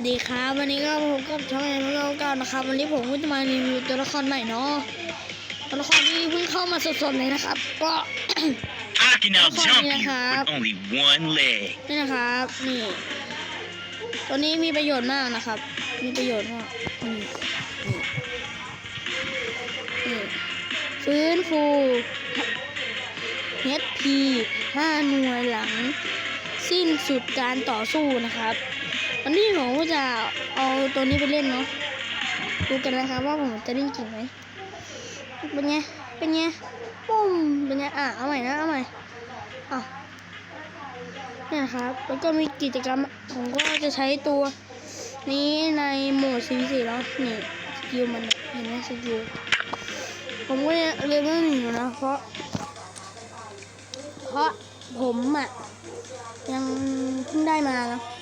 วัสดีครับวันนี้ก็พบกับช่องแอนด์เก้านะครับวันนี้ผมก็จะมารีวิวตัวละครใหม่เนาะตัวละครที่เพิ่งเข้ามาสดๆเลยนะครับ ก็ I can now Come on, jump you yeah. with only one leg. นี่นะครับนี่ตัวนี้มีประโยชน์มากนะครับ มีประโยชน์มากนี่นี่นี่ฟื้นฟู HP 5หน่วยหลัง สิ้นสุดการต่อสู้นะครับ วันนี้ผมจะเอาตัวนี้ไปเล่นเนาะดูกันนะครับว่าผมจะเล่นจริงไหมเป็นไงเป็นไงปุ้มเป็นไงอะเอาใหม่นะเอาใหม่อะเนี่ยนะครับแล้วก็มีกิจกรรมผมก็จะใช้ตัวนี้ในโหมด CVC แล้วนี่สกิลมันเนี่ยเห็นไหมสกิลผมก็ยังเรียนไม่หนึ่งอยู่นะเพราะ เพราะผมอะยังเพิ่งได้มานะอืม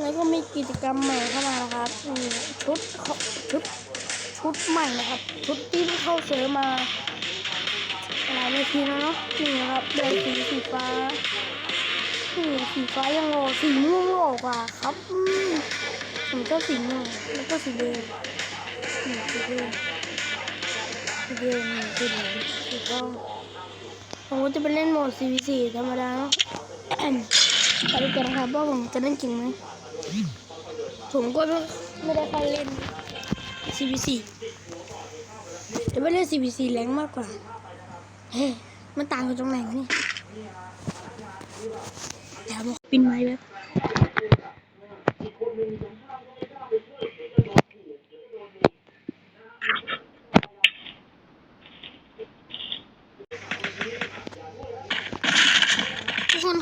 แล้วก็มีกิจกรรมใหม่เข้ามานะครับมีชุดเขาชุดชุดใหม่นะครับ ชุดที่เข้าเซิร์ฟมาหลายนาทีแล้วเนาะนี่นะครับเดินสีสีฟ้านี่สีฟ้ายังโอสีม่วงโอกว่าครับอืมผมก็สีม่วงแล้วก็สีแดงสีแดงสีแดงสีเหลืองสีทอง ผมก็จะไปเล่นโหมด CVC ธรรมดาเนาะไปดูกันนะครับว่าผมจะเล่นจริงไหมผมก็ไม่ได้ค่อยเล่น CVC จะไปเล่น CVC แรงมากกว่า เฮ้มันต่างกันตรงไหนนี่ยเดี๋ยวมปินไม้แบบ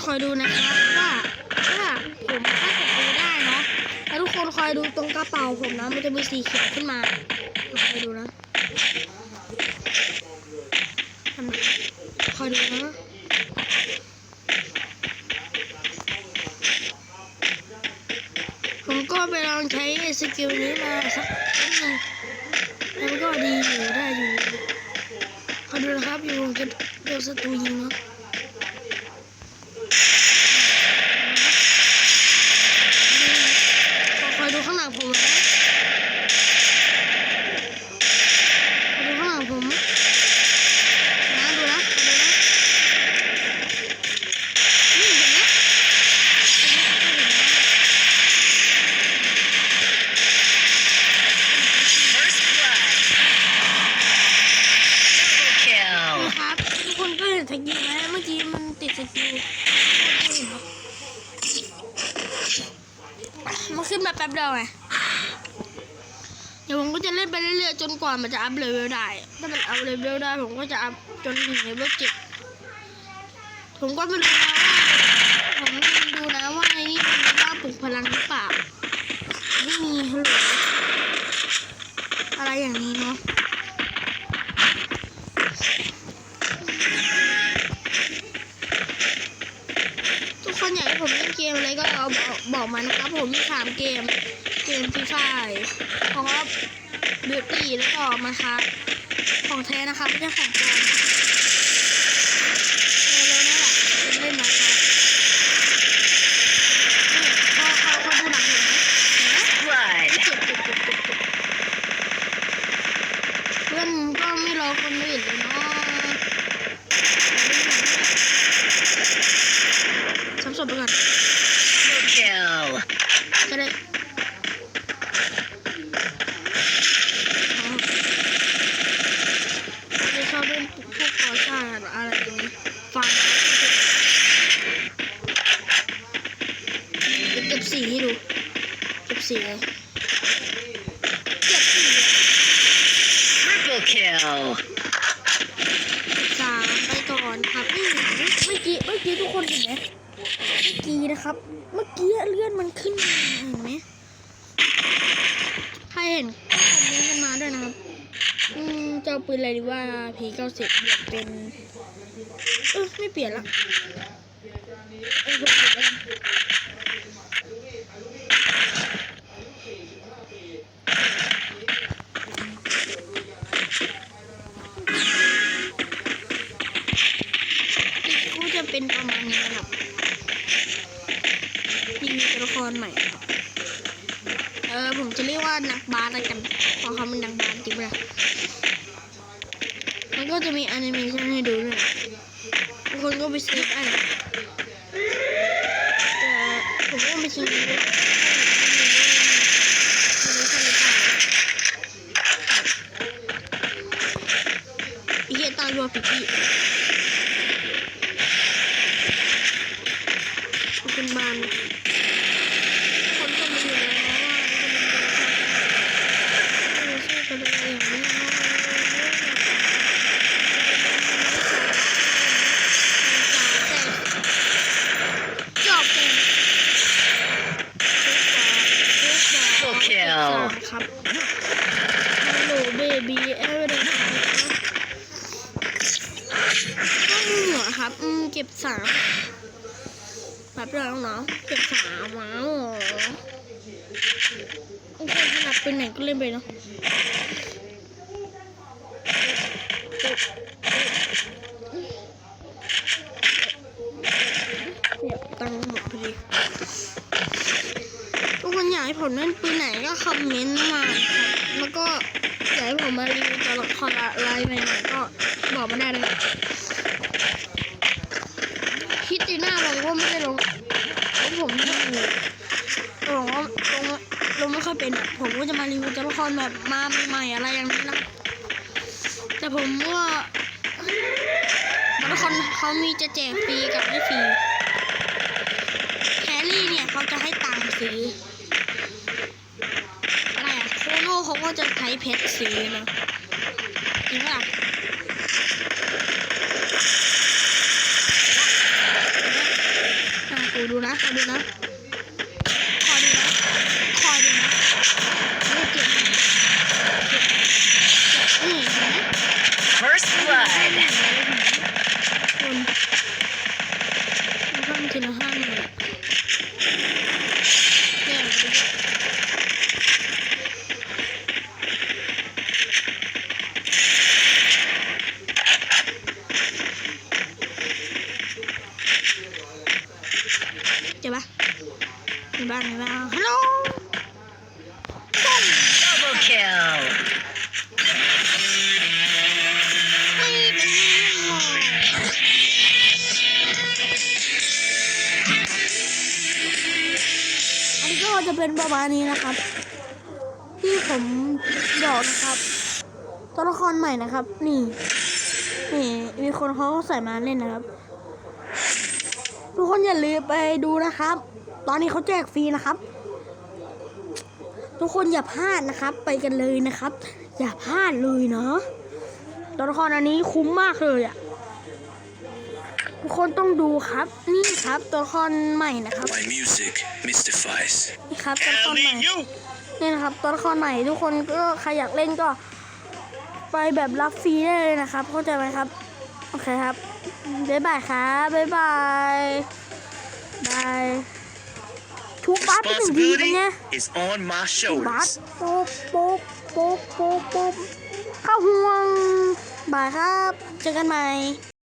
คอยดูนะครับว่าถ้าผมถ้าผมดูได้เนาะแล้วทุกคนคอยดูตรงกระเป๋าผมนะมันจะมีสีเขียวขึ้นมาคอยดูนะคอยดูนะผมก็ไปลองใช้สกิลนี้มาสักนิดนึงแล้วก็ดีอยู่ได้อยู่คอยดูนะครับอยู่ผมจะโดนศัตรูยิงเนาะ ป๊บเดียวไง เดี๋ยวผมก็จะเล่นไปเรื่อยๆจนกว่ามันจะอัพเลเวลได้ ถ้ามันอัพเลเวลได้ผมก็จะอัพจนถึงเลเวลเจ็ดผมก็ไม่รู้นะว่าผมดูนะว่าในนี้มันมีว่าปลุกพลังหรือเปล่า ไม่มีฮัลโหลอะไรอย่างนี้เนาะ เกมอะไรก็เอาบอกบอกมานะครับ ผมมีสามเกม เกมฟรีไฟของบิวตี้แล้วก็มาครับของแท้นะครับไม่ใช่ของปลอมเร็วๆนั่นแหละเล่นมาครับนี่เขาเขาเขาดูหนังเห็นไหมเห็นไหม Blood. เจ็บเจ็บเจ็บเจ็บเจ็บเพื่อนก็ไม่รอคนอื่นเลยเนาะซ้ำศพไปก่อน Double kill. จะได้จะชอบเล่นพวกก่อสร้างอะไรอย่างนี้ฟังจะเก็บสีให้ดู เก็บสีเลยเก็บสีเลย Triple kill. สามไปก่อนครับนี่เมื่อกี้เมื่อกี้ทุกคนเห็นไหมเมื่อกี้นะครับ เมื่อกี้เลื่อนมันขึ้นมาเห็นไหมใครเห็นก็คอมเมนต์กันมาด้วยนะครับ อืมจะเอาปืนอะไรดีว่าพีเก้าสิบเปลี่ยนเป็น เออไม่เปลี่ยนละเออเปลี่ยนแล้วกัน เป็นประมาณนี้นะครับมีตัวละครใหม่ เออผมจะเรียกว่านักบาสละกันเพราะเขาเป็นนักบาสจริงไหมล่ะมันก็จะมีแอนิเมชันให้ดูด้วยบางคนก็ไปซื้อได้นแต่ผมก็ไม่ซื้อไม่รู้ว่ามันมีแอนิเมชันหรือเปล่าไอ้เหี้ยตายรัวปิดอี กเป็นบานคนก็มีอยู่แล้วว่ามันเป็นตัวละครเออชื่อกันเลยอย่างนี้นะจบเป็น Triple kill ครับฮัลโหลเบบี้เอเวอร์เดนก็มีหัวครับ อืม เก็บสาม แบบเรื่องเนาะเก็บสามว้าวโอเคถนัดเป็นไหนก็เล่นไปเนาะเนี่ยตังค์หมดพอดีทุกคนอยากให้ผมเล่นปืนไหนก็คอมเมนต์มาครับแล้วก็อยากให้ผมมารีวิวตัวละครอะไรใหม่ๆก็บอกมาได้เลย คิดดีหน้าเราก็ไม่ได้ลงเพราะผมไม่ได้ลงลงว่าลงลงไม่ค่อยเป็นอะผมก็จะมารีวิวตัวละครแบบมาใหม่ๆอะไรอย่างนี้นะแต่ผมว่าตัวละครเขามีจะแจกฟรีกับไม่ฟรีแครี่เนี่ยเขาจะให้ตังค์ซื้ออะไรอะโคโน่เขาก็จะใช้เพชรซื้อนะจริงป่ะ กูดูนะคอยดูนะ เป็นประมาณนี้นะครับ ที่ผมบอกนะครับ ตัวละครใหม่นะครับ นี่นี่มีคนเขาใส่มาเล่นนะครับ ทุกคนอย่าลืมไปดูนะครับ ตอนนี้เขาแจกฟรีนะครับ ทุกคนอย่าพลาดนะครับ ไปกันเลยนะครับ อย่าพลาดเลยเนาะตัวละครอันนี้คุ้มมากเลยอะ ทุกคนต้องดูครับ นี่ครับตัวละครใหม่นะครับ My music mystifies. นี่ครับตัวละครใหม่นี่นะครับตัวละครใหม่ทุกคนก็ใครอยากเล่นก็ ไปแบบรับฟรีได้เลยนะครับ เข้าใจไหมครับ โอเคครับบ๊ายบายครับบ๊ายบายบายทุกบัสเป็นหนึ่งทีเป็น Responsibility ไง is on my บัส shoulders. ปุ๊บปุ๊บปุ๊บปุ๊บปุ๊บเข้าห่วงบายครับ เจอกันใหม่